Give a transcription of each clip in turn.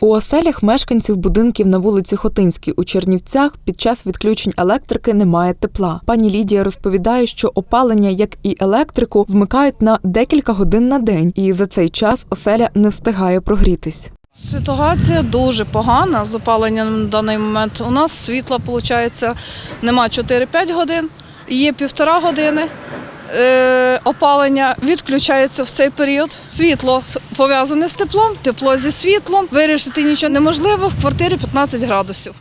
У оселях мешканців будинків на вулиці Хотинській у Чернівцях під час відключень електрики немає тепла. Пані Лідія розповідає, що опалення, як і електрику, вмикають на декілька годин на день, і за цей час оселя не встигає прогрітись. Ситуація дуже погана з опаленням на даний момент. У нас світла, виходить, нема 4-5 годин, є півтора години. Е, опалення відключається в цей період. Світло пов'язане з теплом, тепло зі світлом. Вирішити нічого неможливо. В квартирі 15 градусів.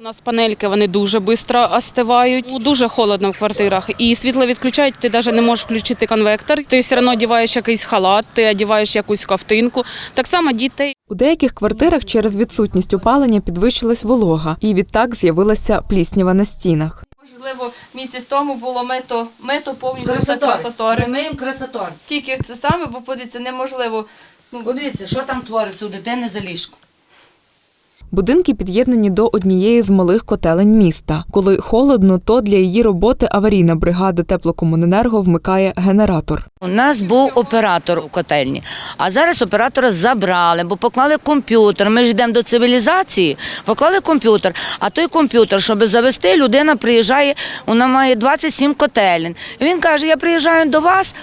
У нас панельки вони дуже швидко остивають. Ну, Дуже холодно в квартирах. І світло відключають, ти навіть не можеш включити конвектор. Ти все одно одягаєш якийсь халат, ти одягаєш якусь ковтинку. Так само дітей. У деяких квартирах через відсутність опалення підвищилась волога, і відтак з'явилася пліснява на стінах. Можливо, місяць тому було мито, мито повністю Красотор. красотори. Ми їм красотор. Тільки це саме, бо подивіться, неможливо. Ну, Подивіться, що там твориться у дитини за ліжко. Будинки під'єднані до однієї з малих котелень міста. Коли холодно, то для її роботи аварійна бригада теплокомуненерго вмикає генератор. У нас був оператор у котельні, а зараз оператора забрали, бо поклали комп'ютер. Ми ж йдемо до цивілізації, поклали комп'ютер. А той комп'ютер, щоб завести, людина приїжджає, вона має 27 котелень. Він каже: Я приїжджаю до вас.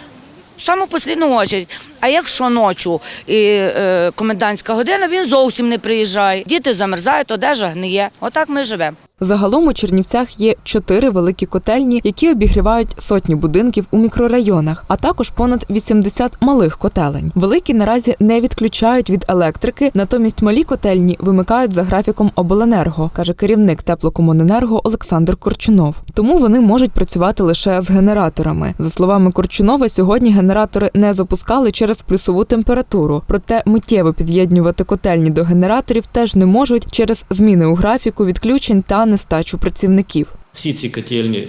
Саму послідну очередь. А якщо ночі і е, комендантська година, він зовсім не приїжджає. Діти замерзають, одежа гниє. Отак ми живемо. Загалом у Чернівцях є чотири великі котельні, які обігрівають сотні будинків у мікрорайонах, а також понад 80 малих котелень. Великі наразі не відключають від електрики, натомість малі котельні вимикають за графіком обленерго, каже керівник теплокомуненерго Олександр Корчунов. Тому вони можуть працювати лише з генераторами. За словами Корчунова, сьогодні генератори не запускали через плюсову температуру. Проте миттєво під'єднувати котельні до генераторів теж не можуть через зміни у графіку відключень та нестачу працівників. Всі ці котельні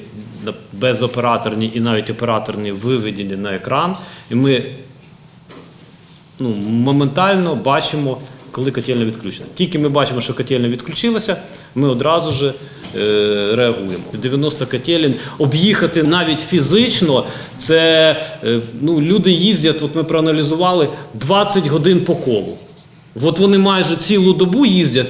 безоператорні і навіть операторні виведені на екран, і ми ну, моментально бачимо, коли котельня відключена. Тільки ми бачимо, що котельня відключилася, ми одразу ж е, реагуємо. 90 котелень об'їхати навіть фізично, це е, ну, люди їздять, от ми проаналізували 20 годин по колу. От вони майже цілу добу їздять.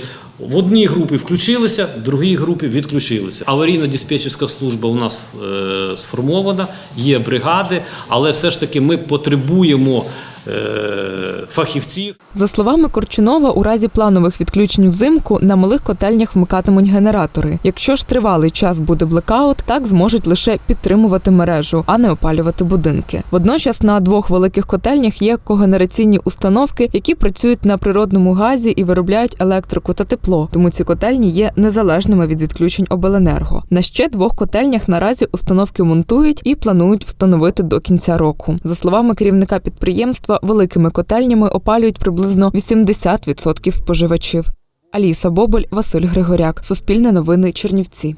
В одній групі включилися, в другій групі відключилися. Аварійно-диспетчерська служба у нас е, сформована, є бригади, але все ж таки ми потребуємо фахівців. За словами Корчунова, у разі планових відключень взимку на малих котельнях вмикатимуть генератори. Якщо ж тривалий час буде блекаут, так зможуть лише підтримувати мережу, а не опалювати будинки. Водночас на двох великих котельнях є когенераційні установки, які працюють на природному газі і виробляють електрику та тепло. Тому ці котельні є незалежними від відключень обленерго. На ще двох котельнях наразі установки монтують і планують встановити до кінця року. За словами керівника підприємства, великими котельнями опалюють приблизно 80% споживачів. Аліса Боболь, Василь Григоряк, Суспільне новини Чернівці.